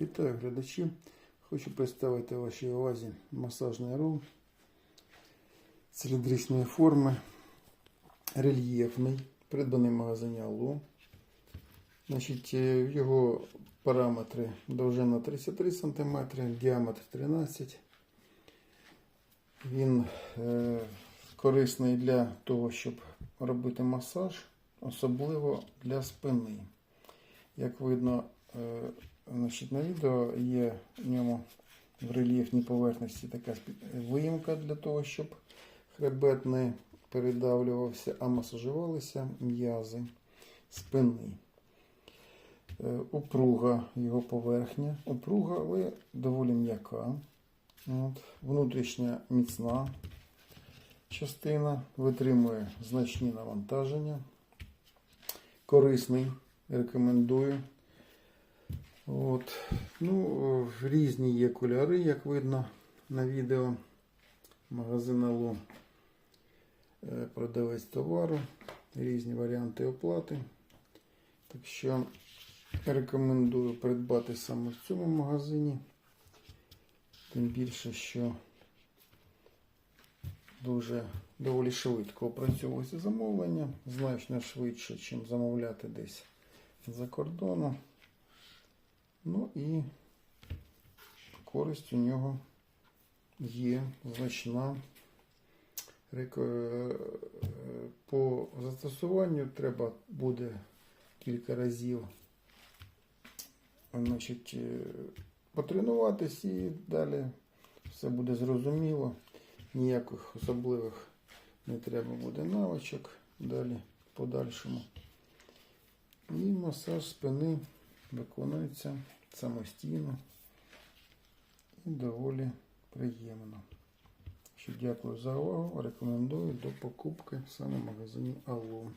Вітаю глядачі. Хочу представити вашій увазі масажний рол циліндричної форми, рельєфний, придбаний в магазині Алло. Значить, е, його параметри довжина 33 см, діаметр 13 Він е, корисний для того, щоб робити масаж, особливо для спини. Як видно, значить, на відео є в ньому в рельєфній поверхності така виїмка для того, щоб хребет не передавлювався, а масажувалися м'язи спини. Е, Упруга його поверхня. Упруга, але доволі м'яка. Внутрішня міцна частина витримує значні навантаження. Корисний, рекомендую. От. Ну, різні є кольори, як видно на відео. Магазин Алло. Е, Продавець товару, різні варіанти оплати. Так що рекомендую придбати саме в цьому магазині. Тим більше, що дуже доволі швидко опрацьовується замовлення, значно швидше, ніж замовляти десь за кордоном. Ну і користь у нього є значна. Е, По застосуванню треба буде кілька разів значить, е, потренуватись і далі все буде зрозуміло. Ніяких особливих не треба буде навичок далі подальшому. І масаж спини виконується самостійно і доволі приємно. Що дякую за увагу. Рекомендую до покупки саме в магазині Алло.